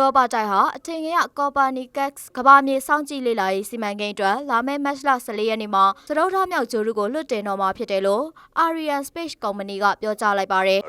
ရောပတိုက်ဟာအထင်ကြီးကော်ပါနီကက်စ်ကမ္ဘာမြေစောင့်ကြည့်လေ့လာရေးစီမံကိန်းအတွက်လာမယ့်မတ်လ14ရက်နေ့မှာစတုထမြောက်ဂျိုရုကိုလွှတ်တင်တော့မှာဖြစ်တယ်လို့ Ariane Space Company ကပြောကြားလိုက်ပါတယ်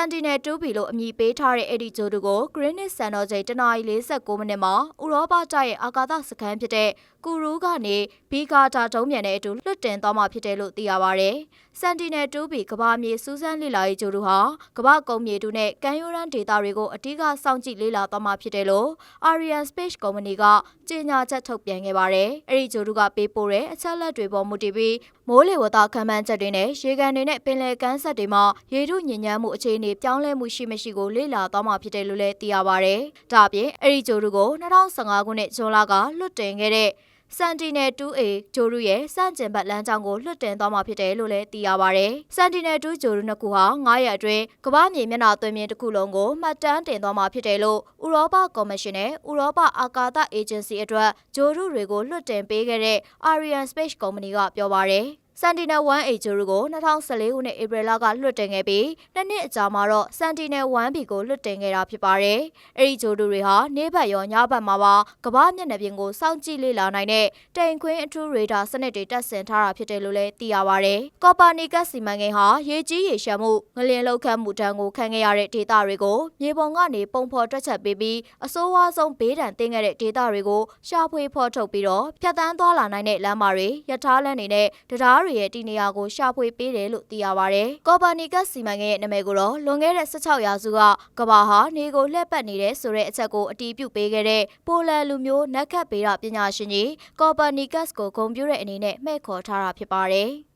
Sentinel 2B လို့အမည်ပေးထားတဲ့အဲ့ဒီဂျိုတူကို Greenwich စံတော်ချိန်တနာရီ46မိနစ်မှာဥရောပတိုက်ရဲ့အာကာသစခန်းဖြစ်တဲ့ကူရူးကနေဘီကာတာတုံးမြန်တဲ့အတူလွတ်တင်သွားမှာဖြစ်တယ်လို့သိရပါဗျ။ Sentinel 2B ကဘာမြေစူးစမ်းလေ့လာရေးဂျိုတူဟာကမ္ဘာကုန်းမြေတူနဲ့ကမ်းရိုးတန်းဒေသတွေကိုအတိအကစောင့်ကြည့်လေ့လာသွားမှာဖြစ်တယ်လို့ Ariane Space Company ကကြေညာချက်ထုတ်ပြန်ခဲ့ပါတယ်။အဲ့ဒီဂျိုတူကပေးပို့တဲ့အချက်လက်တွေပေါ်မူတည်ပြီးမိုးလေဝသခန့်မှန်းချက်တွေနဲ့ရေကန်တွေနဲ့ပင်လယ်ကမ်းစပ်တွေမှာရေထုညစ်ညမ်းမှုအခြေအနေပြောင်းလဲမှုရှိမရှိကိုလေ့လာသွားမှာဖြစ်တယ်လို့လည်းသိရပါဗျ။ဒါအပြင်အဲ့ဒီဂျိုတူကို2015ခုနှစ်ဇွန်လကလွတ်တင်ခဲ့တဲ့ Sentinel 2A ဂျိုရုရဲ့စန့်ကျင်ဘက်လမ်းကြောင်းကိုလွှတ်တင်သွားမှာဖြစ်တယ်လို့လည်းသိရပါဗျ။ Sentinel 2ဂျိုရုနှစ်ခုဟာ9ရက်အတွင်းကမ္ဘာမြေမျက်နှာသွင်းမြင်တစ်ခုလုံးကိုမှတ်တမ်းတင်သွားမှာဖြစ်တယ်လို့ဥရောပကော်မရှင်နဲ့ဥရောပအာကာသအေဂျင်စီအတွက်ဂျိုရုတွေကိုလွှတ်တင်ပေးခဲ့တဲ့ Ariane Space Company ကပြောပါဗျ။ Sentinel 1A ဂျိုရုကို2014ခုနှစ်ဧပြီလကလွှတ်တင်ခဲ့ပြီးနှစ်နှစ်အကြာမှာတော့ Sentinel 1B ကိုလွှတ်တင်ခဲ့တာဖြစ်ပါတယ်။အဲဒီဂျိုရုတွေဟာနေ့ဘက်ရောညဘက်မှာပါကမ္ဘာမျက်နှာပြင်ကိုစောင့်ကြည့်လေ့လာနိုင်တဲ့တိမ်ခွင်းအထူးရေဒါစနစ်တွေတပ်ဆင်ထားတာဖြစ်တယ်လို့လည်းသိရပါတယ်။ကော်ပါနီကတ်စီမံကိန်းဟာရေကြီးရေရှမ်းမှုငလျင်လှုပ်ခတ်မှုတန်းကိုခံခဲ့ရတဲ့ဒေသတွေကိုမြေပုံကနေပုံဖော်တွက်ချက်ပေးပြီးအဆိုးဝါးဆုံးဘေးဒဏ်သင့်ခဲ့တဲ့ဒေသတွေကိုရှာဖွေဖော်ထုတ်ပြီးတော့ဖြတ်တန်းသွားလာနိုင်တဲ့လမ်းမတွေရထားလမ်းတွေနဲ့တရားတွေရဲ့တည်နေရာကိုရှာဖွေပေးတယ်လို့သိရပါတယ်။ကော်ပါနီကတ်စီမံကိန်းရဲ့နာမည်ကိုတော့လွန်ခဲ့တဲ့16ရာစုကကဘာဟာနေကိုလှည့်ပတ်နေတဲ့ဆိုတဲ့အချက်ကိုအတည်ပြုပေးခဲ့တဲ့ပိုလန်လူမျိုးနက်ခတ်ပေရပညာရှင်ကြီးကော်ပါနီကတ်ကိုဂုဏ်ပြုတဲ့အနေနဲ့မှဲ့ခေါ်ထားတာဖြစ်ပါတယ်။